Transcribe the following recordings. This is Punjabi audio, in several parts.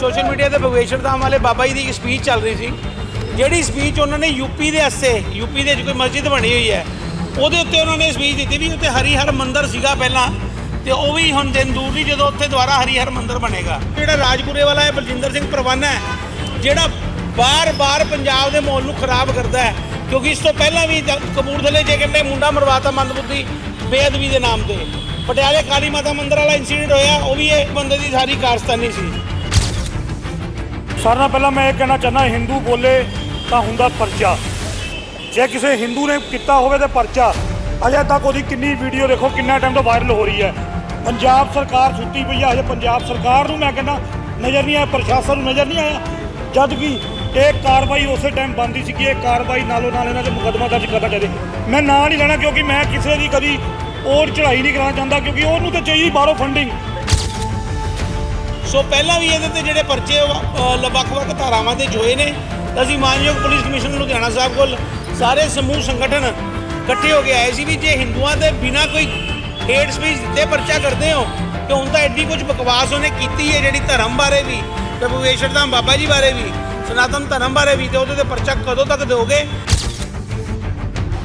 ਸੋਸ਼ਲ ਮੀਡੀਆ ਤੇ ਭਗਵੇਸ਼ਰ ਧਾਮ ਵਾਲੇ ਬਾਬਾ ਜੀ ਦੀ ਇੱਕ ਸਪੀਚ ਚੱਲ ਰਹੀ ਸੀ। ਜਿਹੜੀ ਸਪੀਚ ਉਹਨਾਂ ਨੇ ਯੂਪੀ ਦੇ ਹੱਸੇ ਯੂਪੀ ਦੇ ਵਿੱਚ ਕੋਈ ਮਸਜਿਦ ਬਣੀ ਹੋਈ ਹੈ, ਉਹਦੇ ਉੱਤੇ ਉਹਨਾਂ ਨੇ ਸਪੀਚ ਦਿੱਤੀ ਵੀ ਉੱਤੇ ਹਰੀ ਹਰ ਮੰਦਰ ਸੀਗਾ ਪਹਿਲਾਂ, ਤੇ ਉਹ ਵੀ ਹੁਣ ਦਿਨ ਦੂਰ ਨਹੀਂ, ਜਦੋਂ ਉੱਥੇ ਦੁਬਾਰਾ ਹਰੀ ਹਰ ਮੰਦਰ ਬਣੇਗਾ। ਜਿਹੜਾ ਰਾਜਪੁਰੇ ਵਾਲਾ ਹੈ, ਬਲਜਿੰਦਰ ਸਿੰਘ ਪਰਵਾਨਾ ਹੈ, ਜਿਹੜਾ ਬਾਰ-ਬਾਰ ਪੰਜਾਬ ਦੇ ਮਾਹੌਲ ਨੂੰ ਖਰਾਬ ਕਰਦਾ ਹੈ, ਕਿਉਂਕਿ ਇਸ ਤੋਂ ਪਹਿਲਾਂ ਵੀ ਕਪੂਰਥਲੇ ਜੇ ਕਹਿੰਦੇ ਮੁੰਡਾ ਮਰਵਾਤਾ ਮੰਦਬੁੱਧੀ ਬੇਅਦਬੀ ਦੇ ਨਾਮ ਤੇ। ਪਟਿਆਲੇ ਕਾਲੀ ਮਾਤਾ ਮੰਦਿਰ ਵਾਲਾ ਇਨਸੀਡੈਂਟ ਹੋਇਆ, ਉਹ ਵੀ ਇੱਕ ਬੰਦੇ ਦੀ ਸਾਰੀ ਕਾਰਸਤਾਨੀ ਸੀ। ਸਾਰਿਆਂ ਨਾਲ ਪਹਿਲਾਂ ਮੈਂ ਇਹ ਕਹਿਣਾ ਚਾਹੁੰਦਾ, ਹਿੰਦੂ ਬੋਲੇ ਤਾਂ ਹੁੰਦਾ ਪਰਚਾ। ਜੇ ਕਿਸੇ ਹਿੰਦੂ ਨੇ ਕੀਤਾ ਹੋਵੇ ਤਾਂ ਪਰਚਾ। ਅਜੇ ਤੱਕ ਉਹਦੀ ਕਿੰਨੀ ਵੀਡੀਓ ਦੇਖੋ, ਕਿੰਨਾ ਟਾਈਮ ਤੋਂ ਵਾਇਰਲ ਹੋ ਰਹੀ ਹੈ। ਪੰਜਾਬ ਸਰਕਾਰ ਸੁੱਤੀ ਪਈ ਹੈ ਅਜੇ ਪੰਜਾਬ ਸਰਕਾਰ ਨੂੰ ਮੈਂ ਕਹਿੰਦਾ, ਨਜ਼ਰ ਨਹੀਂ ਆਇਆ, ਪ੍ਰਸ਼ਾਸਨ ਨੂੰ ਨਜ਼ਰ ਨਹੀਂ ਆਇਆ। ਜਦ ਕਿ ਇਹ ਕਾਰਵਾਈ ਉਸੇ ਟਾਈਮ ਬੰਦੀ ਸੀ ਕਿ ਇਹ ਕਾਰਵਾਈ ਨਾਲੋਂ ਨਾਲ ਇਹਨਾਂ ਤੇ ਮੁਕੱਦਮਾ ਦਰਜ ਕਰਨਾ ਚਾਹੀਦਾ। ਮੈਂ ਨਾਂ ਨਹੀਂ ਲੈਣਾ, ਕਿਉਂਕਿ ਮੈਂ ਕਿਸੇ ਦੀ ਕਦੀ ਉਹ ਚੜ੍ਹਾਈ ਨਹੀਂ ਕਰਾਉਣਾ ਚਾਹੁੰਦਾ, ਕਿਉਂਕਿ ਉਹਨੂੰ ਤਾਂ ਚਾਹੀਦੀ ਬਾਹਰੋਂ ਫੰਡਿੰਗ ਸੋ ਪਹਿਲਾਂ ਵੀ ਇਹਦੇ ਤੇ ਜਿਹੜੇ ਪਰਚੇ ਅ, ਵੱਖ-ਵੱਖ ਧਾਰਾਵਾਂ ਦੇ ਜੋਏ ਨੇ ਅਸੀਂ ਮਾਨਯੋਗ ਪੁਲਿਸ ਕਮਿਸ਼ਨ ਲੁਧਿਆਣਾ ਸਾਹਿਬ ਕੋਲ ਸਾਰੇ ਸਮੂਹ ਸੰਗਠਨ ਇਕੱਠੇ ਹੋ ਕੇ ਆਏ ਸੀ ਵੀ ਜੇ ਹਿੰਦੂਆਂ ਦੇ ਬਿਨਾ ਕੋਈ ਹੇਟ ਸਪੀਚ ਦਿੱਤੇ ਪਰਚਾ ਕਰਦੇ ਹੋ ਤੇ ਹੁਣ ਤਾਂ ਐਡੀ ਕੁਝ ਬਕਵਾਸ ਉਹਨੇ ਕੀਤੀ ਹੈ ਜਿਹੜੀ ਧਰਮ ਬਾਰੇ ਵੀ ਤੇ ਭੁਵੇਸ਼ਰ ਬਾਬਾ ਜੀ ਬਾਰੇ ਵੀ ਸਨਾਤਨ ਧਰਮ ਬਾਰੇ ਵੀ ਤੇ ਉਹਦੇ ਤੇ ਪਰਚਾ ਕਦੋਂ ਤੱਕ ਦਿਓਗੇ?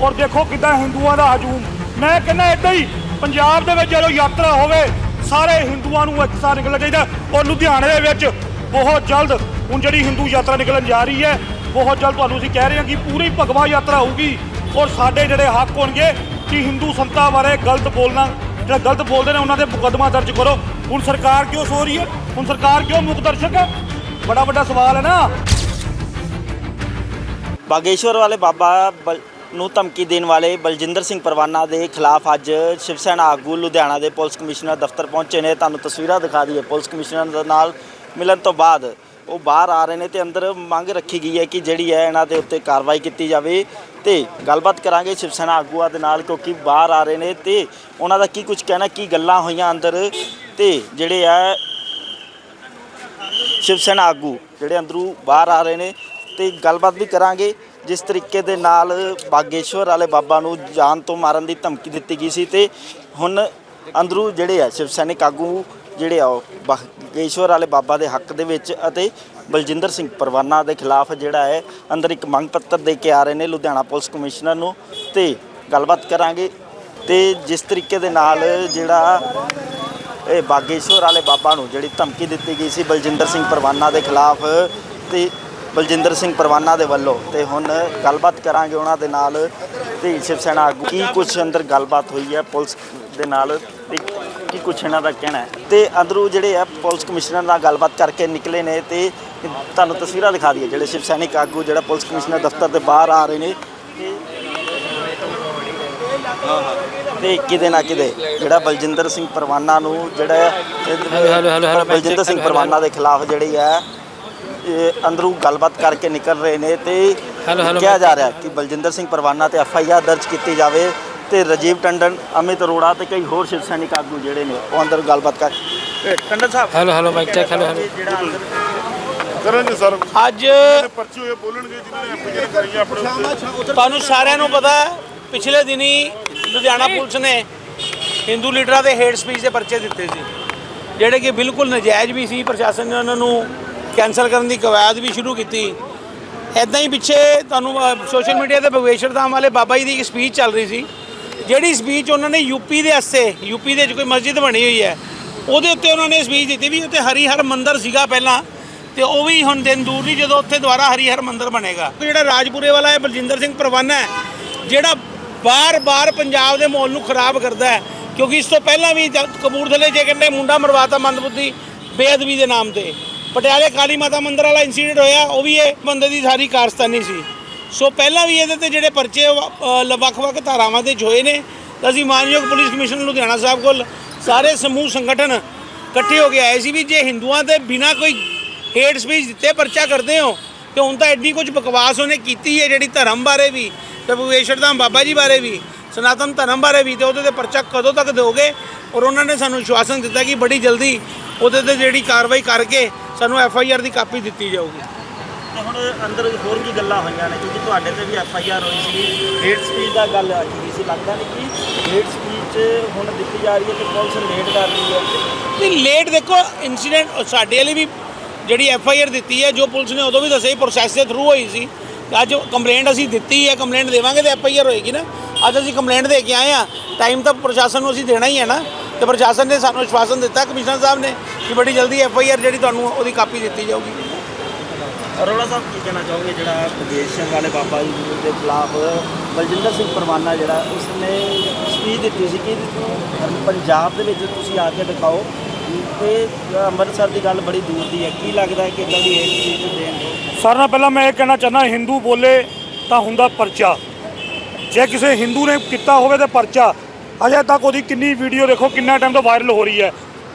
ਔਰ ਦੇਖੋ ਕਿਦਾਂ ਹਿੰਦੂਆਂ ਦਾ ਹਜੂਮ। ਮੈਂ ਕਹਿੰਦਾ ਏਦਾਂ ਹੀ ਪੰਜਾਬ ਦੇ ਵਿੱਚ ਜਦੋਂ ਯਾਤਰਾ ਹੋਵੇ ਸਾਰੇ ਹਿੰਦੂਆਂ ਨੂੰ ਇੱਕ ਇੱਕਸਾਰ ਨਿਕਲਣਾ ਚਾਹੀਦਾ ਔਰ ਲੁਧਿਆਣੇ ਦੇ ਵਿੱਚ ਬਹੁਤ ਜਲਦ ਹੁਣ ਜਿਹੜੀ ਹਿੰਦੂ ਯਾਤਰਾ ਨਿਕਲਣ ਜਾ ਰਹੀ ਹੈ, ਬਹੁਤ ਜਲਦ ਤੁਹਾਨੂੰ ਅਸੀਂ ਕਹਿ ਰਹੇ ਹਾਂ ਕਿ ਪੂਰੀ ਭਗਵਾ ਯਾਤਰਾ ਹੋਊਗੀ। ਔਰ ਸਾਡੇ ਜਿਹੜੇ ਹੱਕ ਹੋਣਗੇ ਕਿ ਹਿੰਦੂ ਸੰਤਾਂ ਬਾਰੇ ਗਲਤ ਬੋਲਣਾ, ਜਿਹੜਾ ਗਲਤ ਬੋਲਦੇ ਨੇ ਉਹਨਾਂ ਦੇ ਮੁਕੱਦਮਾ ਦਰਜ ਕਰੋ। ਹੁਣ ਸਰਕਾਰ ਕਿਉਂ ਸੋ ਰਹੀ ਹੈ? ਹੁਣ ਸਰਕਾਰ ਕਿਉਂ ਮੁੱਖ ਦਰਸ਼ਕ ਹੈ? ਬੜਾ ਵੱਡਾ ਸਵਾਲ ਹੈ ਨਾ। ਬਾਗੇਸ਼ਵਰ ਵਾਲੇ ਬਾਬਾ ਨੂੰ ਧਮਕੀ ਦੇਣ ਵਾਲੇ ਬਲਜਿੰਦਰ ਸਿੰਘ ਪਰਵਾਨਾ ਦੇ ਖਿਲਾਫ ਅੱਜ ਸ਼ਿਵ ਸੈਨਾ ਆਗੂ ਲੁਧਿਆਣਾ ਦੇ ਪੁਲਿਸ ਕਮਿਸ਼ਨਰ ਦਫ਼ਤਰ ਪਹੁੰਚੇ ਨੇ। ਤੁਹਾਨੂੰ ਤਸਵੀਰਾਂ ਦਿਖਾ ਦਈਏ। ਪੁਲਿਸ ਕਮਿਸ਼ਨਰ ਦੇ ਨਾਲ ਮਿਲਣ ਤੋਂ ਬਾਅਦ ਉਹ ਬਾਹਰ ਆ ਰਹੇ ਨੇ ਤੇ ਅੰਦਰ ਮੰਗ ਰੱਖੀ ਗਈ ਹੈ ਕਿ ਜਿਹੜੀ ਹੈ ਇਹਨਾਂ ਦੇ ਉੱਤੇ ਕਾਰਵਾਈ ਕੀਤੀ ਜਾਵੇ ਤੇ ਗੱਲਬਾਤ ਕਰਾਂਗੇ ਸ਼ਿਵ ਸੈਨਾ ਆਗੂਆਂ ਦੇ ਨਾਲ ਕਿਉਂਕਿ ਬਾਹਰ ਆ ਰਹੇ ਨੇ ਤੇ ਉਹਨਾਂ ਦਾ ਕੀ ਕੁਝ ਕਹਿਣਾ, ਕੀ ਗੱਲਾਂ ਹੋਈਆਂ ਅੰਦਰ ਤੇ ਜਿਹੜੇ ਆ ਸ਼ਿਵ ਸੈਨਾ ਆਗੂ ਜਿਹੜੇ ਅੰਦਰੋਂ ਬਾਹਰ ਆ ਰਹੇ ਨੇ ਤੇ ਗੱਲਬਾਤ ਵੀ ਕਰਾਂਗੇ। ਜਿਸ ਤਰੀਕੇ ਦੇ ਨਾਲ ਬਾਗੇਸ਼ਵਰ ਵਾਲੇ ਬਾਬਾ ਨੂੰ ਜਾਨ ਤੋਂ ਮਾਰਨ ਦੀ ਧਮਕੀ ਦਿੱਤੀ ਗਈ ਸੀ ਤੇ ਹੁਣ ਅੰਦਰੂ ਜਿਹੜੇ ਆ, ਸ਼ਿਵ ਸੈਨਿਕ ਆਗੂ ਜਿਹੜੇ ਆ, ਉਹ ਬਾਗੇਸ਼ਵਰ ਵਾਲੇ ਬਾਬਾ ਦੇ ਹੱਕ ਦੇ ਵਿੱਚ ਅਤੇ ਬਲਜਿੰਦਰ ਸਿੰਘ ਪਰਵਾਨਾ ਦੇ ਖਿਲਾਫ ਜਿਹੜਾ ਹੈ, ਅੰਦਰ ਇੱਕ ਮੰਗ ਪੱਤਰ ਦੇ ਕੇ ਆ ਰਹੇ ਨੇ ਲੁਧਿਆਣਾ ਪੁਲਿਸ ਕਮਿਸ਼ਨਰ ਨੂੰ ਤੇ ਗੱਲਬਾਤ ਕਰਾਂਗੇ ਤੇ ਜਿਸ ਤਰੀਕੇ ਦੇ ਨਾਲ ਜਿਹੜਾ ਇਹ ਬਾਗੇਸ਼ਵਰ ਵਾਲੇ ਬਾਬਾ ਨੂੰ ਜਿਹੜੀ ਧਮਕੀ ਦਿੱਤੀ ਗਈ ਸੀ ਬਲਜਿੰਦਰ ਸਿੰਘ ਪਰਵਾਨਾ ਦੇ ਖਿਲਾਫ ਤੇ ਬਲਜਿੰਦਰ ਸਿੰਘ ਪਰਵਾਨਾ ਦੇ ਵੱਲੋਂ ਤੇ ਹੁਣ ਗੱਲਬਾਤ ਕਰਾਂਗੇ ਉਹਨਾਂ ਦੇ ਨਾਲ ਤੇ ਸ਼ਿਵ ਸੈਨਾ ਆਗੂ ਕੀ ਕੁਝ ਅੰਦਰ ਗੱਲਬਾਤ ਹੋਈ ਹੈ ਪੁਲਿਸ ਦੇ ਨਾਲ ਤੇ ਕੀ ਕੁਝ ਇਹਨਾਂ ਦਾ ਕਹਿਣਾ ਹੈ? ਤੇ ਅੰਦਰੋਂ ਜਿਹੜੇ ਆ ਪੁਲਿਸ ਕਮਿਸ਼ਨਰ ਨਾਲ ਗੱਲਬਾਤ ਕਰਕੇ ਨਿਕਲੇ ਨੇ ਤੇ ਤੁਹਾਨੂੰ ਤਸਵੀਰਾਂ ਦਿਖਾ ਦਈਏ ਜਿਹੜੇ ਸ਼ਿਵ ਸੈਨਿਕ ਆਗੂ ਜਿਹੜਾ ਪੁਲਿਸ ਕਮਿਸ਼ਨਰ ਦਫ਼ਤਰ ਦੇ ਬਾਹਰ ਆ ਰਹੇ ਨੇ। ਤੇ ਕਿਤੇ ਨਾ ਕਿਤੇ ਜਿਹੜਾ ਬਲਜਿੰਦਰ ਸਿੰਘ ਪਰਵਾਨਾ ਨੂੰ ਜਿਹੜਾ ਬਲਜਿੰਦਰ ਸਿੰਘ ਪਰਵਾਨਾ ਦੇ ਖਿਲਾਫ ਜਿਹੜੀ ਹੈ ਅੰਦਰੋਂ ਗੱਲਬਾਤ ਕਰਕੇ ਨਿਕਲ ਰਹੇ ਨੇ ਤੇ ਕਿਹਾ ਜਾ ਰਿਹਾ ਕਿ ਬਲਜਿੰਦਰ ਸਿੰਘ ਪਰਵਾਨਾ ਤੇ ਐਫ ਆਈ ਆਰ ਦਰਜ ਕੀਤੀ ਜਾਵੇ ਤੇ ਰਾਜੀਵ ਟੰਡਨ ਅਮਿਤ ਅਰੋੜਾ ਤੇ ਕਈ ਹੋਰ ਸ਼ਿਵ ਸੈਨਿਕ ਆਗੂ ਜਿਹੜੇ ਨੇ ਉਹ ਅੰਦਰ ਗੱਲਬਾਤ ਕਰ Tandon Sahib. Hello hello mic check hello hello ਜਿਹੜਾ ਅੰਦਰ ਕਰਨਗੇ ਸਰ। ਅੱਜ ਪਰਚੇ ਹੋਏ ਬੋਲਣਗੇ ਜਿਨ੍ਹਾਂ ਨੇ ਐਫਆਈਆਰ ਕਰੀ ਹੈ ਆਪਣੇ ਉੱਤੇ। ਤੁਹਾਨੂੰ ਸਾਰਿਆਂ ਨੂੰ ਪਤਾ ਹੈ ਪਿਛਲੇ ਦਿਨੀ ਲੁਧਿਆਣਾ ਪੁਲਿਸ ਨੇ ਹਿੰਦੂ ਲੀਡਰਾਂ ਦੇ ਹੇਟ ਸਪੀਚ ਦੇ ਪਰਚੇ ਦਿੱਤੇ ਸੀ। ਜਿਹੜੇ ਕਿ ਬਿਲਕੁਲ ਨਜਾਇਜ਼ ਵੀ ਸੀ ਪ੍ਰਸ਼ਾਸਨ ਨੇ ਉਹਨਾਂ ਨੂੰ ਕੈਨਸਲ ਕਰਨ ਦੀ ਕਵਾਇਦ ਵੀ ਸ਼ੁਰੂ ਕੀਤੀ। ਐਦਾਂ ਹੀ ਪਿੱਛੇ ਤੁਹਾਨੂੰ ਸੋਸ਼ਲ ਮੀਡੀਆ ਤੇ ਭਗਵੇਸ਼ਰ ਧਾਮ ਵਾਲੇ ਬਾਬਾ ਜੀ ਦੀ ਇੱਕ ਸਪੀਚ ਚੱਲ ਰਹੀ ਸੀ। ਜਿਹੜੀ ਸਪੀਚ ਉਹਨਾਂ ਨੇ ਯੂਪੀ ਦੇ ਹੱਸੇ ਯੂਪੀ ਦੇ ਵਿੱਚ ਕੋਈ ਮਸਜਿਦ ਬਣੀ ਹੋਈ ਹੈ, ਉਹਦੇ ਉੱਤੇ ਉਹਨਾਂ ਨੇ ਸਪੀਚ ਦਿੱਤੀ ਵੀ ਉੱਤੇ ਹਰੀ ਹਰ ਮੰਦਰ ਸੀਗਾ ਪਹਿਲਾਂ, ਤੇ ਉਹ ਵੀ ਹੁਣ ਦਿਨ ਦੂਰ ਨਹੀਂ ਜਦੋਂ ਉੱਥੇ ਦੁਬਾਰਾ ਹਰੀ ਹਰ ਮੰਦਰ ਬਣੇਗਾ। ਜਿਹੜਾ ਰਾਜਪੁਰੇ ਵਾਲਾ ਹੈ, ਬਲਜਿੰਦਰ ਸਿੰਘ ਪਰਵਾਨਾ ਹੈ, ਜਿਹੜਾ ਬਾਰ-ਬਾਰ ਪੰਜਾਬ ਦੇ ਮਾਹੌਲ ਨੂੰ ਖਰਾਬ ਕਰਦਾ ਹੈ, ਕਿਉਂਕਿ ਇਸ ਤੋਂ ਪਹਿਲਾਂ ਵੀ ਜ- ਕਪੂਰਥਲੇ ਜੇ ਕਹਿੰਦੇ ਮੁੰਡਾ ਮਰਵਾਤਾ ਮੰਦਬੁੱਧੀ, ਬੇਅਦਬੀ ਦੇ ਨਾਮ ਤੇ। ਪਟਿਆਲੇ ਕਾਲੀ ਮਾਤਾ ਮੰਦਿਰ ਵਾਲਾ ਇਨਸੀਡੈਂਟ ਹੋਇਆ, ਉਹ ਵੀ ਇਹ ਬੰਦੇ ਦੀ ਸਾਰੀ ਕਾਰਸਤਾਨੀ ਸੀ। ਸੋ ਪਹਿਲਾਂ ਵੀ ਇਹਦੇ ਤੇ ਜਿਹੜੇ ਪਰਚੇ ਵੱਖ-ਵੱਖ ਧਾਰਾਵਾਂ ਦੇ ਜੋਏ ਨੇ ਅਸੀਂ ਮਾਨਯੋਗ ਪੁਲਿਸ ਕਮਿਸ਼ਨਰ ਲੁਧਿਆਣਾ ਸਾਹਿਬ ਕੋਲ ਸਾਰੇ ਸਮੂਹ ਸੰਗਠਨ ਇਕੱਠੇ ਹੋ ਕੇ ਆਏ ਸੀ ਵੀ ਜੇ ਹਿੰਦੂਆਂ ਦੇ ਬਿਨਾ ਕੋਈ ਹੇਟ ਸਪੀਚ ਦਿੱਤੇ, ਪਰਚਾ ਕਰਦੇ ਹੋ, ਤੇ ਹੁਣ ਤਾਂ ਐਡੀ ਕੁਝ ਬਕਵਾਸ ਉਹਨੇ ਕੀਤੀ ਹੈ ਜਿਹੜੀ ਧਰਮ ਬਾਰੇ ਵੀ ਤੇ ਭੁਵੇਸ਼ਰ ਬਾਬਾ ਜੀ ਬਾਰੇ ਵੀ, ਸਨਾਤਨ ਧਰਮ ਬਾਰੇ ਵੀ, ਤੇ ਉਹਦੇ ਤੇ ਪਰਚਾ ਕਦੋਂ ਤੱਕ ਦਿਓਗੇ? ਔਰ ਉਹਨਾਂ ਨੇ ਸਾਨੂੰ ਵਿਸ਼ਵਾਸਨ ਦਿੱਤਾ ਕਿ ਬੜੀ ਜਲਦੀ ਉਹਦੇ ਤੇ ਜਿਹੜੀ ਕਾਰਵਾਈ ਕਰਕੇ ਸਾਨੂੰ ਐਫ ਆਈ ਆਰ ਦੀ ਕਾਪੀ ਦਿੱਤੀ ਜਾਊਗੀ। ਤੇ ਹੁਣ ਅੰਦਰ ਹੋਰ ਕੀ ਗੱਲਾਂ ਹੋਈਆਂ ਨੇ? ਕਿਉਂਕਿ ਤੁਹਾਡੇ ਤੇ ਵੀ ਐਫ ਆਈ ਆਰ ਹੋਈ ਸੀ। ਹੇਟ ਸਪੀਚ ਦਾ ਗੱਲ ਆਖੀ ਸੀ। ਲੱਗਦਾ ਨਹੀਂ ਕਿ ਹੇਟ ਸਪੀਚ ਹੁਣ ਦਿੱਤੀ ਜਾ ਰਹੀ ਹੈ ਤੇ ਪੁਲਿਸ ਲੇਟ ਕਰ ਰਹੀ ਹੈ। ਨਹੀਂ ਲੇਟ ਦੇਖੋ ਇਨਸੀਡੈਂਟ ਸਾਡੇ ਵਾਲੇ ਵੀ ਜਿਹੜੀ ਐਫ ਆਈ ਆਰ ਦਿੱਤੀ ਹੈ ਜੋ ਪੁਲਿਸ ਨੇ ਉਦੋਂ ਵੀ ਦੱਸਿਆ ਸੀ ਪ੍ਰੋਸੈਸ ਦੇ ਥਰੂ ਹੋਈ ਸੀ। ਅੱਜ ਕੰਪਲੇਂਟ ਅਸੀਂ ਦਿੱਤੀ ਹੈ ਕੰਪਲੇਂਟ ਦੇਵਾਂਗੇ ਤੇ ਐਫ ਆਈ ਆਰ ਹੋਏਗੀ ਨਾ। ਅੱਜ ਅਸੀਂ ਕੰਪਲੇਂਟ ਦੇ ਕੇ ਆਏ ਆ ਟਾਈਮ ਤਾਂ ਪ੍ਰਸ਼ਾਸਨ ਨੂੰ ਅਸੀਂ ਦੇਣਾ ਹੀ ਹੈ ਨਾ। ਤੇ ਪ੍ਰਸ਼ਾਸਨ ਨੇ ਸਾਨੂੰ ਵਿਸ਼ਵਾਸਨ ਦਿੱਤਾ ਕਮਿਸ਼ਨਰ ਸਾਹਿਬ ਨੇ। ਕਿ ਬੜੀ ਜਲਦੀ ਐਫ ਆਈ ਆਰ ਜਿਹੜੀ ਤੁਹਾਨੂੰ ਉਹਦੀ ਕਾਪੀ ਦਿੱਤੀ ਜਾਊਗੀ। ਅਰੋੜਾ ਸਾਹਿਬ ਕੀ ਕਹਿਣਾ ਚਾਹੋਗੇ ਜਿਹੜਾ ਵਿਦੇਸ਼ ਵਾਲੇ ਬਾਬਾ ਜੀ ਦੇ ਖਿਲਾਫ ਬਲਜਿੰਦਰ ਸਿੰਘ ਪਰਵਾਨਾ ਜਿਹੜਾ ਉਸਨੇ ਸਪੀਚ ਦਿੱਤੀ ਸੀ ਕਿ ਪੰਜਾਬ ਦੇ ਵਿੱਚ ਤੁਸੀਂ ਆ ਕੇ ਦਿਖਾਓ ਤੇ ਅੰਮ੍ਰਿਤਸਰ ਦੀ ਗੱਲ ਬੜੀ ਦੂਰ ਦੀ ਹੈ। ਕੀ ਲੱਗਦਾ ਹੈ ਕਿ ਇਦਾਂ ਦੀ ਇੱਕ ਸਪੀਚ ਦੇਣ ਸਾਰਿਆਂ ਨਾਲ ਪਹਿਲਾਂ ਮੈਂ ਇਹ ਕਹਿਣਾ ਚਾਹੁੰਦਾ ਹਿੰਦੂ ਬੋਲੇ ਤਾਂ ਹੁੰਦਾ ਪਰਚਾ। ਜੇ ਕਿਸੇ ਹਿੰਦੂ ਨੇ ਕੀਤਾ ਹੋਵੇ ਤੇ ਪਰਚਾ। ਅਜੇ ਤੱਕ ਉਹਦੀ ਕਿੰਨੀ ਵੀਡੀਓ ਦੇਖੋ ਕਿੰਨਾ ਟਾਈਮ ਤੋਂ ਵਾਇਰਲ ਹੋ ਰਹੀ ਹੈ।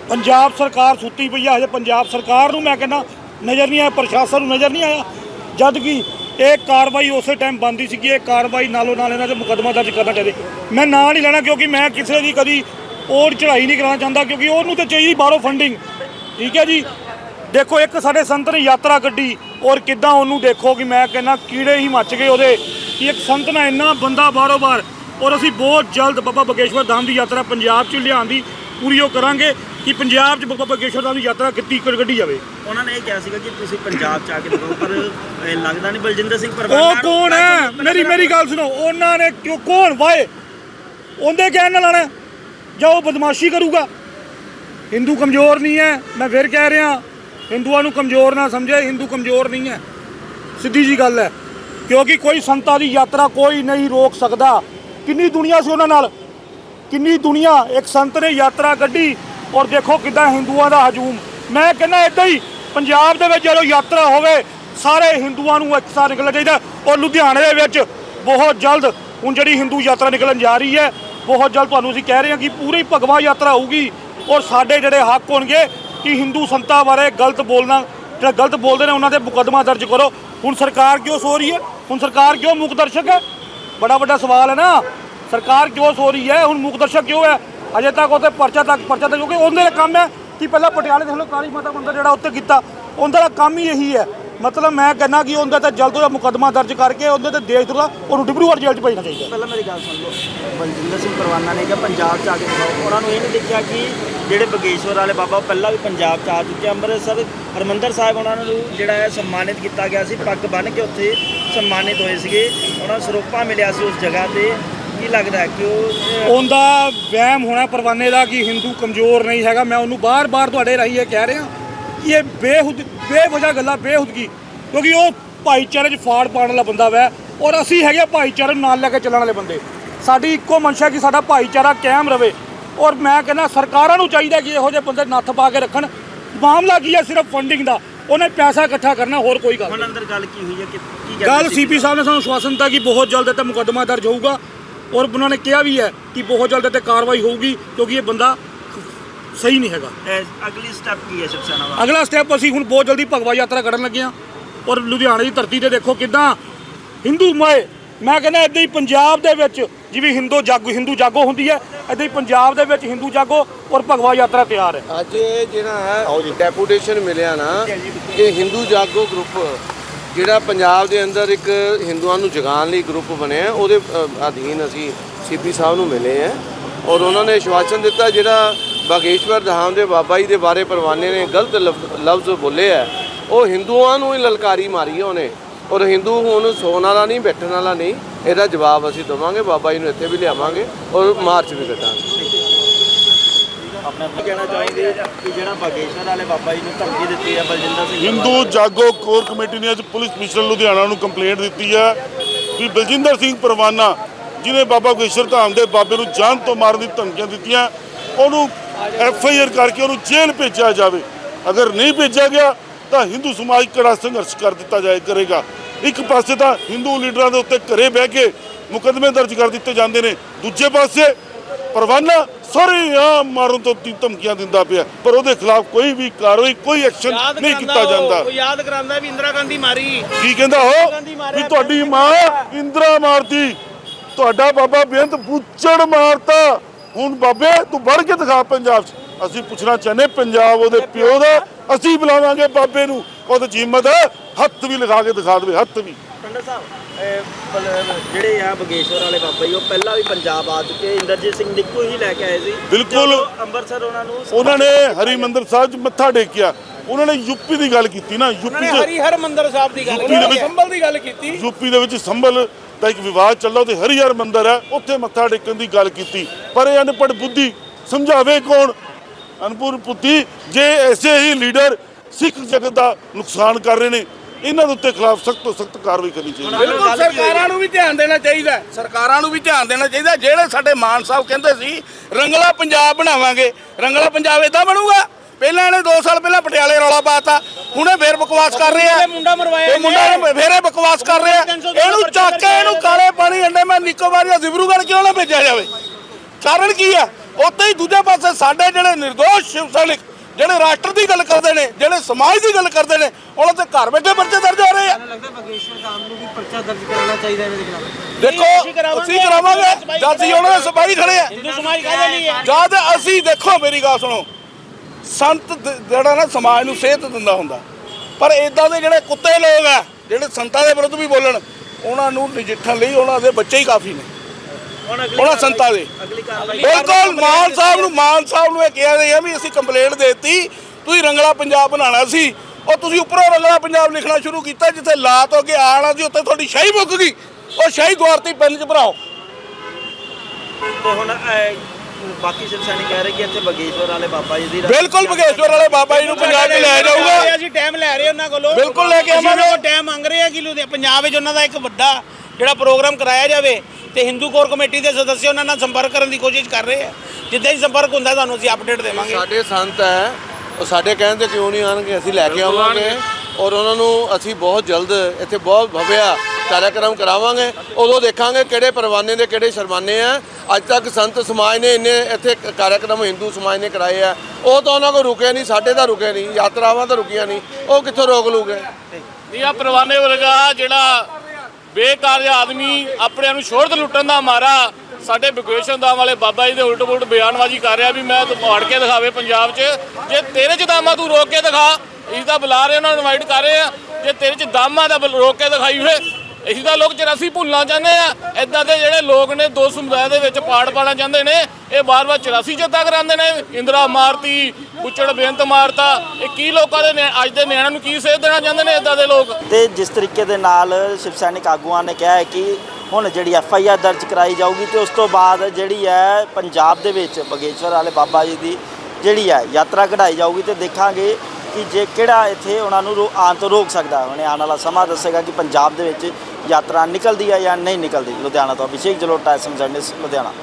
ਪੰਜਾਬ ਸਰਕਾਰ ਸੁੱਤੀ ਪਈ ਆ, ਹਜੇ ਪੰਜਾਬ ਸਰਕਾਰ ਨੂੰ ਮੈਂ ਕਹਿੰਦਾ ਨਜ਼ਰ ਨਹੀਂ ਆਇਆ, ਪ੍ਰਸ਼ਾਸਨ ਨੂੰ ਨਜ਼ਰ ਨਹੀਂ ਆਇਆ। ਜਦ ਕਿ ਇਹ ਕਾਰਵਾਈ ਉਸੇ ਟਾਈਮ ਬੰਦੀ ਸੀ ਕਿ ਇਹ ਕਾਰਵਾਈ ਨਾਲੋਂ ਨਾਲ ਇਹਨਾਂ ਦੇ ਮੁਕੱਦਮਾ ਦਰਜ ਕਰਨਾ ਚਾਹੀਦਾ। ਮੈਂ ਨਾਂ ਨਹੀਂ ਲੈਣਾ ਕਿਉਂਕਿ ਮੈਂ ਕਿਸੇ ਦੀ ਕਦੀ ਔਰ ਚੜ੍ਹਾਈ ਨਹੀਂ ਕਰਾਉਣਾ ਚਾਹੁੰਦਾ ਕਿਉਂਕਿ ਉਹਨੂੰ ਤੇ ਚਾਹੀਦੀ ਬਾਹਰੋਂ ਫੰਡਿੰਗ ਠੀਕ ਹੈ ਜੀ? ਦੇਖੋ, ਇੱਕ ਸਾਡੇ ਸੰਤ ਨੇ ਯਾਤਰਾ ਕੱਢੀ ਔਰ ਕਿੱਦਾਂ ਉਹਨੂੰ ਦੇਖੋ ਕਿ ਮੈਂ ਕਹਿੰਦਾ ਕੀੜੇ ਹੀ ਮੱਚ ਗਏ ਉਹਦੇ। ਕਿ ਇੱਕ ਸੰਤ ਨਾਲ ਇੰਨਾ ਬੰਦਾ ਬਾਹਰੋਂ ਬਾਹਰ ਔਰ ਅਸੀਂ ਬਹੁਤ ਜਲਦ ਬਾਬਾ ਬਗੇਸ਼ਵਰ ਧਾਮ ਦੀ ਯਾਤਰਾ ਪੰਜਾਬ 'ਚ ਲਿਆਉਣ ਦੀ ਪੂਰੀ ਉਹ ਕਰਾਂਗੇ। ਕਿ ਪੰਜਾਬ 'ਚ ਬਾਬਾ ਬਗੇਸ਼ਵਰ ਧਾਮ ਦੀ ਯਾਤਰਾ ਕੀਤੀ ਕੱਢੀ ਜਾਵੇ। ਉਹਨਾਂ ਨੇ ਇਹ ਕਿਹਾ ਸੀਗਾ ਕਿ ਤੁਸੀਂ ਪੰਜਾਬ ਚ ਆ ਕੇ ਦਿਖਾਓ ਪਰ ਇਹ ਲੱਗਦਾ ਨਹੀਂ ਬਲਜਿੰਦਰ ਸਿੰਘ ਪਰਵਾਨਾ ਉਹ ਕੌਣ ਹੈ? ਮੇਰੀ ਮੇਰੀ ਗੱਲ ਸੁਣੋ ਉਹਨਾਂ ਨੇ ਕਿਉਂ ਕੌਣ ਵਾਏ? ਉਹਦੇ ਕਹਿਣ ਨਾਲ ਆਣਾ। ਜਾਂ ਉਹ ਬਦਮਾਸ਼ੀ ਕਰੂਗਾ? ਹਿੰਦੂ ਕਮਜ਼ੋਰ ਨਹੀਂ ਹੈ ਮੈਂ ਫਿਰ ਕਹਿ ਰਿਹਾ ਹਿੰਦੂਆਂ ਨੂੰ ਕਮਜ਼ੋਰ ਨਾ ਸਮਝੇ ਹਿੰਦੂ ਕਮਜ਼ੋਰ ਨਹੀਂ ਹੈ। ਸਿੱਧੀ ਜੀ ਗੱਲ ਹੈ ਕਿਉਂਕਿ ਕੋਈ ਸੰਤਾਂ ਦੀ ਯਾਤਰਾ ਕੋਈ ਨਹੀਂ ਰੋਕ ਸਕਦਾ। ਕਿੰਨੀ ਦੁਨੀਆ ਸੀ ਉਹਨਾਂ ਨਾਲ? ਕਿੰਨੀ ਦੁਨੀਆ? ਇੱਕ ਸੰਤ ਨੇ ਯਾਤਰਾ ਕੱਢੀ ਔਰ ਦੇਖੋ ਕਿਦਾਂ ਹਿੰਦੂਆਂ ਦਾ ਹਜੂਮ। ਮੈਂ ਕਹਿੰਦਾ ਇਦਾਂ ਹੀ, ਪੰਜਾਬ ਦੇ ਵਿੱਚ ਜਦੋਂ ਯਾਤਰਾ ਹੋਵੇ, ਸਾਰੇ ਹਿੰਦੂਆਂ ਨੂੰ ਇੱਕ ਸਾਥ ਨਿਕਲਣਾ ਚਾਹੀਦਾ। ਔਰ ਲੁਧਿਆਣੇ ਦੇ ਵਿੱਚ ਬਹੁਤ ਜਲਦ ਹੁਣ ਜਿਹੜੀ ਹਿੰਦੂ ਯਾਤਰਾ ਨਿਕਲਣ ਜਾ ਰਹੀ ਹੈ, ਬਹੁਤ ਜਲਦ ਤੁਹਾਨੂੰ ਅਸੀਂ ਕਹਿ ਰਹੇ ਹਾਂ ਕਿ ਪੂਰੀ ਭਗਵਾ ਯਾਤਰਾ ਹੋਊਗੀ। ਔਰ ਸਾਡੇ ਜਿਹੜੇ ਹੱਕ ਹੋਣਗੇ ਕਿ ਹਿੰਦੂ ਸੰਤਾਂ ਬਾਰੇ ਗਲਤ ਬੋਲਣਾ, ਜਿਹੜਾ ਗਲਤ ਬੋਲਦੇ ਨੇ ਉਹਨਾਂ ਤੇ ਮੁਕੱਦਮਾ ਦਰਜ ਕਰੋ। ਹੁਣ ਸਰਕਾਰ ਕਿਉਂ ਸੋ ਰਹੀ ਹੈ? ਹੁਣ ਸਰਕਾਰ ਕਿਉਂ ਮੁੱਖ ਦਰਸ਼ਕ ਹੈ? ਬੜਾ ਵੱਡਾ ਸਵਾਲ ਹੈ ਨਾ। ਸਰਕਾਰ ਕਿਉਂ ਸੋ ਰਹੀ ਹੈ? ਹੁਣ ਮੁੱਖ ਦਰਸ਼ਕ ਕਿਉਂ ਹੈ? ਅਜੇ ਤੱਕ ਉੱਥੇ ਪਰਚਾ ਤੱਕ ਪਰਚਾ ਤੱਕ ਕਿਉਂਕਿ ਉਹਦੇ ਦਾ ਕੰਮ ਹੈ ਕਿ ਪਹਿਲਾਂ ਪਟਿਆਲੇ ਦੇ ਹਲੋ ਕਾਲੀ ਮਾਤਾ ਮੰਦਰ ਜਿਹੜਾ ਉੱਥੇ ਕੀਤਾ, ਉਹਦਾ ਦਾ ਕੰਮ ਹੀ ਇਹੀ ਹੈ। ਮਤਲਬ ਮੈਂ ਕਹਿੰਦਾ ਕਿ ਉਹਦੇ ਤੇ ਜਲਦ ਤੋਂ ਜਲਦ ਮੁਕੱਦਮਾ ਦਰਜ ਕਰਕੇ ਉਹਦੇ ਤੇ ਦੇਸ਼ ਦੁਰਾ ਉਹਨੂੰ ਡਿਬਰੂਗੜ੍ਹ ਜੇਲ੍ਹ 'ਚ ਭੇਜਣਾ ਚਾਹੀਦਾ ਪਹਿਲਾਂ ਮੇਰੀ ਗੱਲ ਸੁਣ ਲਓ, ਬਲਜਿੰਦਰ ਸਿੰਘ ਪਰਵਾਨਾ ਨੇ ਕਿਹਾ ਪੰਜਾਬ ਚ ਆ ਕੇ ਦਿਖਾਓ। ਉਹਨਾਂ ਨੂੰ ਇਹ ਨਹੀਂ ਦੇਖਿਆ ਕਿ ਜਿਹੜੇ ਬਗੇਸ਼ਵਰ ਵਾਲੇ ਬਾਬਾ ਪਹਿਲਾਂ ਵੀ ਪੰਜਾਬ ਚ ਆ ਚੁੱਕੇ ਅੰਮ੍ਰਿਤਸਰ, ਹਰਮੰਦਰ ਸਾਹਿਬ ਉਹਨਾਂ ਨੂੰ ਜਿਹੜਾ ਹੈ ਸਨਮਾਨਿਤ ਕੀਤਾ ਗਿਆ ਸੀ। ਪੱਗ ਬੰਨ੍ਹ ਕੇ ਉੱਥੇ ਸਨਮਾਨਿਤ ਹੋਏ ਸੀਗੇ। ਉਹਨਾਂ ਨੂੰ ਸਰੋਪਾ ਮਿਲਿਆ ਸੀ ਉਸ ਜਗ੍ਹਾ ਤੇ। ਕੀ ਲੱਗਦਾ ਕਿ ਉਹ ਉਹਦਾ ਵਹਿਮ ਹੋਣਾ ਪਰਵਾਨੇ ਦਾ ਕਿ ਹਿੰਦੂ ਕਮਜ਼ੋਰ ਨਹੀਂ ਹੈਗਾ ਮੈਂ ਉਹਨੂੰ ਬਾਰ-ਬਾਰ ਤੁਹਾਡੇ ਰਾਹੀਂ ਇਹ ਕਹਿ ਰਿਹਾ ਕਿ ਇਹ ਬੇਹੁਦ ਬੇਵਜ੍ਹਾ ਗੱਲਾਂ ਬੇਹੁਦਗੀ ਕਿਉਂਕਿ ਉਹ ਭਾਈਚਾਰੇ 'ਚ ਫਾੜ ਪਾਉਣ ਵਾਲਾ ਬੰਦਾ ਵੈ ਔਰ ਅਸੀਂ ਹੈਗੇ ਭਾਈਚਾਰੇ ਨੂੰ ਨਾਲ ਲੈ ਕੇ ਚੱਲਣ ਵਾਲੇ ਬੰਦੇ। ਸਾਡੀ ਇੱਕੋ ਮਨਸ਼ਾ ਕਿ ਸਾਡਾ ਭਾਈਚਾਰਾ ਕਾਇਮ ਰਵੇ ਔਰ ਮੈਂ ਕਹਿੰਦਾ ਸਰਕਾਰਾਂ ਨੂੰ ਚਾਹੀਦਾ ਕਿ ਇਹੋ ਜਿਹੇ ਬੰਦੇ ਨੱਥ ਪਾ ਕੇ ਰੱਖਣ। ਮਾਮਲਾ ਕੀ ਹੈ ਸਿਰਫ ਫੰਡਿੰਗ ਦਾ ਉਹਨੇ ਪੈਸਾ ਇਕੱਠਾ ਕਰਨਾ ਹੋਰ ਕੋਈ ਗੱਲ ਹੁਣ ਨਹੀਂ। ਅੰਦਰ ਗੱਲ ਕੀ ਹੋਈ ਹੈ? ਕਿ ਕੀ ਗੱਲ? ਸੀਪੀ ਸਾਹਿਬ ਨੇ ਸਾਨੂੰ ਸ਼ਵਾਸਨ ਦਿੱਤਾ ਕਿ ਬਹੁਤ ਜਲਦ ਇਹ ਤੇ ਮੁਕੱਦਮਾ ਦਰਜ ਹੋਊਗਾ। ਔਰ ਉਹਨਾਂ ਨੇ ਕਿਹਾ ਵੀ ਹੈ ਕਿ ਬਹੁਤ ਜਲਦ ਤੇ ਕਾਰਵਾਈ ਹੋਊਗੀ ਕਿਉਂਕਿ ਇਹ ਬੰਦਾ ਸਹੀ ਨਹੀਂ ਹੈਗਾ। ਇਹ ਅਗਲੀ ਸਟੈਪ ਕੀ ਹੈ ਸ਼ਿਵ ਸੈਨਾ ਦਾ? ਅਗਲਾ ਸਟੈਪ ਅਸੀਂ ਹੁਣ ਬਹੁਤ ਜਲਦੀ ਭਗਵਾ ਯਾਤਰਾ ਕਰਨ ਲੱਗੇ ਹਾਂ। ਔਰ ਲੁਧਿਆਣੇ ਦੀ ਧਰਤੀ ਤੇ ਦੇਖੋ ਕਿਦਾਂ ਹਿੰਦੂ ਮਏ। ਮੈਂ ਕਹਿੰਦਾ ਇਦਾਂ ਹੀ ਪੰਜਾਬ ਦੇ ਵਿੱਚ ਜਿਵੇਂ ਹਿੰਦੂ ਜਾਗੋ ਹਿੰਦੂ ਜਾਗੋ ਹੁੰਦੀ ਹੈ ਇਦਾਂ ਹੀ ਪੰਜਾਬ ਦੇ ਵਿੱਚ ਹਿੰਦੂ ਜਾਗੋ ਔਰ ਭਗਵਾ ਯਾਤਰਾ ਤਿਆਰ ਹੈ। ਅੱਜ ਇਹ ਜਿਹੜਾ ਹੈ ਡੈਪੂਟੇਸ਼ਨ ਮਿਲਿਆ ਨਾ ਇਹ ਹਿੰਦੂ ਜਾਗੋ ਗਰੁੱਪ ਜਿਹੜਾ ਪੰਜਾਬ ਦੇ ਅੰਦਰ ਇੱਕ ਹਿੰਦੂਆਂ ਨੂੰ ਜਗਾਉਣ ਲਈ ਗਰੁੱਪ ਬਣਿਆ ਉਹਦੇ ਅਧੀਨ ਅਸੀਂ ਸੀਪੀ ਸਾਹਿਬ ਨੂੰ ਮਿਲੇ ਆ ਔਰ ਉਹਨਾਂ ਨੇ ਆਸ਼ਵਾਸਨ ਦਿੱਤਾ ਜਿਹੜਾ ਬਾਗੇਸ਼ਵਰ ਧਾਮ ਦੇ ਬਾਬਾ ਜੀ ਦੇ ਬਾਰੇ ਪਰਵਾਨੇ ਨੇ ਗਲਤ ਲਫ਼ਜ਼ ਬੋਲੇ ਆ ਉਹ ਹਿੰਦੂਆਂ ਨੂੰ ਹੀ ਲਲਕਾਰੀ ਮਾਰੀ ਉਹਨੇ ਔਰ ਹਿੰਦੂ ਹੁਣ ਸੌਣ ਵਾਲਾ ਨਹੀਂ, ਬੈਠਣ ਵਾਲਾ ਨਹੀਂ, ਇਹਦਾ ਜਵਾਬ ਅਸੀਂ ਦੇਵਾਂਗੇ, ਬਾਬਾ ਜੀ ਨੂੰ ਇੱਥੇ ਵੀ ਲਿਆਵਾਂਗੇ ਔਰ ਮਾਰਚ ਵੀ ਕੱਢਾਂਗੇ। ਕਹਿਣਾ ਚਾਹੀਦੇ ਕਿ ਜਿਹੜਾ ਬਾਗੇਸ਼ਵਰ ਵਾਲੇ ਬਾਬਾ ਜੀ ਨੂੰ ਧਮਕੀ ਦਿੱਤੀ ਹੈ ਬਲਜਿੰਦਰ ਸਿੰਘ ਹਿੰਦੂ ਜਾਗੋ ਕੋਰ ਕਮੇਟੀ ਨੇ ਅੱਜ ਪੁਲਿਸ ਕਮਿਸ਼ਨਰ ਲੁਧਿਆਣਾ ਨੂੰ ਕੰਪਲੇਂਟ ਦਿੱਤੀ ਹੈ ਕਿ ਬਲਜਿੰਦਰ ਸਿੰਘ ਪਰਵਾਨਾ ਜਿਹਨੇ ਬਾਬਾ ਗੁਰੇਸ਼ਵਰ ਧਾਮ ਦੇ ਬਾਬੇ ਨੂੰ ਜਾਨ ਤੋਂ ਮਾਰਨ ਦੀ ਧਮਕੀਆਂ ਦਿੱਤੀਆਂ ਉਹਨੂੰ ਐਫ ਆਈ ਆਰ ਕਰਕੇ ਉਹਨੂੰ ਜੇਲ੍ਹ ਭੇਜਿਆ ਜਾਵੇ। ਅਗਰ ਨਹੀਂ ਭੇਜਿਆ ਗਿਆ ਤਾਂ ਹਿੰਦੂ ਸਮਾਜ ਕੜਾ ਸੰਘਰਸ਼ ਕਰ ਦਿੱਤਾ ਜਾਏ ਕਰੇਗਾ। ਇੱਕ ਪਾਸੇ ਤਾਂ ਹਿੰਦੂ ਲੀਡਰਾਂ ਦੇ ਉੱਤੇ ਘਰੇ ਬਹਿ ਕੇ ਮੁਕੱਦਮੇ ਦਰਜ ਕਰ ਦਿੱਤੇ ਜਾਂਦੇ ਨੇ ਦੂਜੇ ਪਾਸੇ ਪਰਵਾਨਾ ਸਾਰੇ ਆ ਮਾਰਨ ਤੋਂ ਤੀ ਧਮਕੀਆਂ ਦਿੰਦਾ ਪਿਆ? ਪਰ ਉਹਦੇ ਖਿਲਾਫ ਕੋਈ ਵੀ ਕਾਰਵਾਈ ਕੋਈ ਐਕਸ਼ਨ ਨਹੀਂ ਕੀਤਾ ਉਹ, ਜਾਂਦਾ। ਉਹ ਯਾਦ ਕਰਾਂਦਾ ਵੀ ਇੰਦਰਾ ਗਾਂਧੀ ਮਾਰੀ। ਕੀ ਕਹਿੰਦਾ ਹੋ ਗਾਂਧੀ ਮਾਰਿਆ, ਵੀ ਤੁਹਾਡੀ ਮਾਂ। ਇੰਦਰਾ ਮਾਰਦੀ ਤੁਹਾਡਾ ਬਾਬਾ ਬੇਅੰਤ ਬੁੱਚੜ ਮਾਰਤਾ। ਹੁਣ ਬਾਬੇ ਤੂੰ ਵੜ ਕੇ ਦਿਖਾ ਪੰਜਾਬ 'ਚ। ਅਸੀਂ ਪੁੱਛਣਾ ਚਾਹੁੰਦੇ ਪੰਜਾਬ ਉਹਦੇ ਪਿਓ ਦਾ। ਅਸੀਂ ਬੁਲਾਵਾਂਗੇ ਬਾਬੇ ਨੂੰ। ਉਹਦੇ ਜੀਮਤ ਹੱਥ ਵੀ ਲਿਖਾ ਕੇ ਦਿਖਾ ਦੇਵੇ ਹੱਥ ਵੀ। ਟੰਡਾ ਸਾਹਿਬ ਇਹ ਮਤਲਬ ਜਿਹੜੇ ਆ ਬਗੇਸ਼ਵਰ ਵਾਲੇ ਬਾਬਾ ਜੀ ਉਹ ਪਹਿਲਾਂ ਵੀ ਪੰਜਾਬ ਆ ਚੁੱਕੇ ਇੰਦਰਜੀਤ ਸਿੰਘ ਨਿੱਕੂ ਹੀ ਲੈ ਕੇ ਆਏ ਸੀ। ਬਿਲਕੁਲ। ਜਦੋਂ ਅੰਮ੍ਰਿਤਸਰ ਉਹਨਾਂ ਨੂੰ ਉਹਨਾਂ ਨੇ ਹਰੀਮੰਦਰ ਸਾਹਿਬ 'ਚ ਮੱਥਾ ਟੇਕਿਆ। ਉਹਨਾਂ ਨੇ ਯੂਪੀ ਦੀ ਗੱਲ ਕੀਤੀ ਨਾ ਉਹਨਾਂ ਨੇ ਯੂਪੀ 'ਚ ਹਰੀ ਹਰਮੰਦਰ ਸਾਹਿਬ ਦੀ ਗੱਲ ਯੂਪੀ ਦੇ ਕੀਤੀ ਵਿੱਚ- ਸੰਭਲ ਦੀ ਗੱਲ ਕੀਤੀ। ਯੂਪੀ ਦੇ ਵਿੱਚ ਸੰਭਲ ਦਾ ਇੱਕ ਵਿਵਾਦ ਚੱਲਦਾ ਤੇ ਹਰੀਹਰ ਮੰਦਰ ਹੈ ਉੱਥੇ ਮੱਥਾ ਟੇਕਣ ਦੀ ਗੱਲ ਕੀਤੀ। ਪਰ ਇਹ ਅਨਪੜ੍ਹ ਬੁੱਧੀ ਸਮਝਾਵੇ ਕੌਣ? ਅਨਪੁਰ ਪੁੱਤੀ ਜੇ ਐਸੇ ਹੀ ਲੀਡਰ ਸਿੱਖ ਜਗਤ ਦਾ ਨੁਕਸਾਨ ਕਰ ਰਹੇ ਨੇ ਇਹਨਾਂ ਦੇ ਉੱਤੇ ਖਿਲਾਫ ਸਖਤ ਤੋਂ ਸਖਤ ਕਾਰਵਾਈ ਕਰਨੀ ਚਾਹੀਦੀ ਹੈ। ਬਿਲਕੁਲ ਸਰਕਾਰਾਂ ਨੂੰ ਵੀ ਧਿਆਨ ਦੇਣਾ ਚਾਹੀਦਾ ਹੈ। ਸਰਕਾਰਾਂ ਨੂੰ ਵੀ ਧਿਆਨ ਦੇਣਾ ਚਾਹੀਦਾ ਜਿਹੜੇ ਸਾਡੇ ਮਾਨ ਸਾਹਿਬ ਕਹਿੰਦੇ ਸੀ ਰੰਗਲਾ ਪੰਜਾਬ ਬਣਾਵਾਂਗੇ। ਰੰਗਲਾ ਪੰਜਾਬ ਇਦਾਂ ਬਣੂਗਾ? ਪਹਿਲਾਂ ਇਹਨੇ 2 ਸਾਲ ਪਹਿਲਾਂ ਪਟਿਆਲੇ ਰੌਲਾ ਪਾਤਾ। ਹੁਣੇ ਫੇਰ ਬਕਵਾਸ ਕਰ ਰਹੇ ਆ ਇਹ ਮੁੰਡਾ ਮਰਵਾਇਆ ਇਹ ਮੁੰਡਾ। ਫੇਰ ਇਹ ਬਕਵਾਸ ਕਰ ਰਹੇ ਆ ਇਹਨੂੰ ਚੱਕ ਕੇ ਇਹਨੂੰ ਕਾਲੇ ਪਾਣੀ ਅੰਡੇ ਮੈਂ ਨਿਕੋਬਾਰ ਜਾਂ ਜ਼ਿਬਰੂਗੜ੍ਹ ਕਿਉਂ ਨਾ ਭੇਜਿਆ ਜਾਵੇ? ਕਾਰਨ ਕੀ ਆ ਉੱਥੇ ਹੀ ਦੂਜੇ ਪਾਸੇ ਸਾਡੇ ਜਿਹੜੇ નિર્ਦੋਸ਼ ਸ਼ਿਵ ਸੈਨਿਕ ਜਿਹੜੇ ਰਾਸ਼ਟਰ ਦੀ ਗੱਲ ਕਰਦੇ ਨੇ ਜਿਹੜੇ ਸਮਾਜ ਦੀ ਗੱਲ ਕਰਦੇ ਨੇ ਉਹਨਾਂ ਤੇ ਘਰ ਬੈਠੇ ਪਰਚੇ ਦਰਜ ਹੋ ਰਹੇ ਆ। ਲੱਗਦਾ ਬਗੇਸ਼ਵਰ ਕਾਮ ਨੂੰ ਵੀ ਪਰਚਾ ਦਰਜ ਕਰਾਉਣਾ ਚਾਹੀਦਾ ਇਹਦੇ ਖਿਲਾਫ ਦੇਖੋ ਅਸੀਂ ਕਰਾਵਾਂਗੇ। ਅਸੀਂ ਉਹਨਾਂ ਦੇ ਸਿਪਾਹੀ ਖੜੇ ਆ। ਹਿੰਦੂ ਸਮਾਜ ਕਾਹਦੇ ਲਈ ਹੈ? ਜਦ ਅਸੀਂ ਦੇਖੋ ਮੇਰੀ ਗੱਲ ਸੁਣੋ। ਸੰਤ ਜਿਹੜਾ ਨਾ ਸਮਾਜ ਨੂੰ ਸੇਧ ਦਿੰਦਾ ਹੁੰਦਾ। ਪਰ ਇਦਾਂ ਦੇ ਜਿਹੜੇ ਕੁੱਤੇ ਲੋਕ ਆ ਜਿਹੜੇ ਸੰਤਾਂ ਦੇ ਵਿਰੁੱਧ ਵੀ ਬੋਲਣ ਉਹਨਾਂ ਨੂੰ ਨਜਿੱਠਣ ਲਈ ਉਹਨਾਂ ਦੇ ਬੱਚੇ ਹੀ ਕਾਫੀ ਨੇ। ਉਹਨਾਂ ਸੰਤਾਂ ਦੇ। ਬਿਲਕੁਲ ਮਾਨ ਸਾਹਿਬ ਨੂੰ ਮਾਨ ਸਾਹਿਬ ਨੂੰ ਇਹ ਕਿਹਾ ਗਿਆ ਵੀ ਅਸੀਂ ਕੰਪਲੇਂਟ ਦੇਤੀ ਤੁਸੀਂ ਰੰਗਲਾ ਪੰਜਾਬ ਬਣਾਉਣਾ ਸੀ ਉਹ ਤੁਸੀਂ ਉੱਪਰੋਂ ਰੰਗਲਾ ਪੰਜਾਬ ਲਿਖਣਾ ਸ਼ੁਰੂ ਕੀਤਾ ਜਿੱਥੇ ਲਾਤ ਹੋ ਕੇ ਆਣਾ ਸੀ ਉੱਥੇ ਤੁਹਾਡੀ ਸ਼ਾਹੀ ਮੁੱਕ ਗਈ। ਉਹ ਸ਼ਾਹੀ ਦੁਆਰਤੀ ਪੈਨ ਚ ਭਰਾਓ ਤੇ ਹੁਣ ਅਹ, ਬਾਕੀ ਸਿਰ ਸੈਨਿਕ ਕਹਿ ਰਹੇ ਕਿ ਇੱਥੇ ਬਗੇਸ਼ਵਰ ਵਾਲੇ ਬਾਬਾ ਜੀ ਦੀ ਬਿਲਕੁਲ ਬਗੇਸ਼ਵਰ ਵਾਲੇ ਬਾਬਾ ਜੀ ਨੂੰ ਪੰਜਾਬ 'ਚ ਲੈ ਜਾਊਗਾ। ਅਸੀਂ ਟਾਈਮ ਲੈ ਰਹੇ ਉਹਨਾਂ ਕੋਲੋਂ। ਬਿਲਕੁਲ ਲੈ ਕੇ ਆਵਾਂਗੇ। ਕੋਲ ਟਾਈਮ ਮੰਗ ਰਹੇ ਆ ਕਿ ਪੰਜਾਬ ਵਿੱਚ ਉਹਨਾਂ ਦਾ ਇੱਕ ਵੱਡਾ ਜਿਹੜਾ ਪ੍ਰੋਗਰਾਮ ਕਰਾਇਆ ਜਾਵੇ ਤੇ ਹਿੰਦੂ ਕੋਰ ਕਮੇਟੀ ਦੇ ਸਦੱਸਿਆ ਉਹਨਾਂ ਨਾਲ ਸੰਪਰਕ ਕਰਨ ਦੀ ਕੋਸ਼ਿਸ਼ ਕਰ ਰਹੇ ਆ। ਜਿੱਦਾਂ ਹੀ ਸੰਪਰਕ ਹੁੰਦਾ ਤੁਹਾਨੂੰ ਅਸੀਂ ਅਪਡੇਟ ਦੇਵਾਂਗੇ। ਸਾਡੇ ਸੰਤ ਹੈ ਉਹ ਸਾਡੇ ਕਹਿਣ ਤੇ ਕਿਉਂ ਨਹੀਂ ਆਣਗੇ? ਅਸੀਂ ਲੈ ਕੇ ਆਵਾਂਗੇ ਔਰ ਉਹਨਾਂ ਨੂੰ ਅਸੀਂ ਬਹੁਤ ਜਲਦ ਇੱਥੇ ਬਹੁਤ ਭਵਿਆ ਕਾਰਜਕ੍ਰਮ ਕਰਾਵਾਂਗੇ। ਉਦੋਂ ਦੇਖਾਂਗੇ ਕਿਹੜੇ ਪਰਵਾਨੇ ਦੇ ਕਿਹੜੇ ਸ਼ਰਮਾਨੇ ਆ। ਅੱਜ ਤੱਕ ਸੰਤ ਸਮਾਜ ਨੇ ਇੰਨੇ ਇੱਥੇ ਕ- ਕਾਰਜਕ੍ਰਮ ਹਿੰਦੂ ਸਮਾਜ ਨੇ ਕਰਾਏ ਆ। ਉਹ ਤਾਂ ਉਹਨਾਂ ਕੋਲ ਰੁਕੇ ਨਹੀਂ ਸਾਡੇ ਤਾਂ ਰੁਕੇ ਨਹੀਂ ਯਾਤਰਾਵਾਂ ਤਾਂ ਰੁਕੀਆਂ ਨਹੀਂ। ਉਹ ਕਿੱਥੋਂ ਰੋਕ ਲੂਗੇ? ਇਹ ਆ ਪਰਵਾਨੇ ਵਰਗਾ ਜਿਹੜਾ ਬੇਕਾਰ ਆਦਮੀ ਆਪਣਿਆਂ ਨੂੰ ਸ਼ੋਹਰਤ ਲੁੱਟਣ ਦਾ ਮਾਰਾ ਸਾਡੇ ਵਿਕੇਸ਼ਨ ਦਾ ਵਾਲੇ ਬਾਬਾ ਜੀ ਦੇ ਉਲਟ ਪੁਲਟ ਬਿਆਨਬਾਜ਼ੀ ਕਰ ਰਿਹਾ ਵੀ ਮੈਂ ਤੂੰ ਕੇ ਦਿਖਾਵੇ ਪੰਜਾਬ 'ਚ। ਜੇ ਤੇਰੇ 'ਚ ਦਮ ਤੂੰ ਰੋਕ ਕੇ ਦਿਖਾ ਅਸੀਂ ਤਾਂ ਬੁਲਾ ਰਹੇ ਉਹਨਾਂ ਨੂੰ ਇਨਵਾਈਟ ਕਰ ਰਹੇ ਆ। ਜੇ ਤੇਰੇ 'ਚ ਦਮ ਦਾ ਤਾਂ ਰੋਕ ਕੇ ਦਿਖਾਈ ਹੋਏ ਅਸੀਂ ਤਾਂ ਲੋਕ 84 ਭੁੱਲਣਾ ਚਾਹੁੰਦੇ ਆ। ਇਦਾਂ ਦੇ ਜਿਹੜੇ ਲੋਕ ਨੇ, ਦੋ ਸਮੁਦਾਇ ਦੇ ਵਿੱਚ ਪਾੜ ਪਾਣਾ ਚਾਹੁੰਦੇ ਨੇ, ਇਹ ਬਾਰ-ਬਾਰ 84 ਚੇਤਾ ਕਰਾਉਂਦੇ ਨੇ। ਇੰਦਰਾ ਮਾਰਤੀ ਬੁੱਚੜ ਬੇਅੰਤ ਮਾਰਤਾ, ਇਹ ਕੀ ਲੋਕਾਂ ਦੇ ਅੱਜ ਦੇ ਨਿਆਣਿਆਂ ਨੂੰ ਕੀ ਸੇਧ ਦੇਣਾ ਚਾਹੁੰਦੇ ਨੇ ਇਦਾਂ ਦੇ ਲੋਕ? ਤੇ ਜਿਸ ਤਰੀਕੇ ਦੇ ਨਾਲ ਸ਼ਿਵ ਸੈਨਿਕ ਆਗੂਆਂ ਨੇ ਕਿਹਾ ਹੈ ਕਿ ਹੁਣ ਜਿਹੜੀ ਐਫ ਆਈ ਆਰ ਦਰਜ ਕਰਾਈ ਜਾਊਗੀ ਤੇ ਉਸ ਤੋਂ ਬਾਅਦ ਜਿਹੜੀ ਹੈ ਪੰਜਾਬ ਦੇ ਵਿੱਚ ਬਗੇਸ਼ਵਰ ਵਾਲੇ ਬਾਬਾ ਜੀ ਦੀ ਜਿਹੜੀ ਹੈ ਯਾਤਰਾ ਕਢਾਈ ਜਾਊਗੀ ਤੇ ਦੇਖਾਂਗੇ ਕਿ ਜੇ ਕਿਹੜਾ ਇੱਥੇ ਉਹਨਾਂ ਨੂੰ ਰੋ- ਆਉਣ ਤੋਂ ਰੋਕ ਸਕਦਾ, ਉਹਨੇ ਆਉਣ ਵਾਲਾ ਸਮਾਂ ਦੱਸੇਗਾ ਕਿ ਪੰਜਾਬ ਦੇ ਵਿੱਚ ਯਾਤਰਾ ਨਿਕਲਦੀ ਹੈ ਜਾਂ ਨਹੀਂ ਨਿਕਲਦੀ, ਲੁਧਿਆਣਾ ਤੋਂ ਅਭਿਸ਼ੇਕ ਜਲੋਟਾ ਐਸਐਮ ਲੁਧਿਆਣਾ।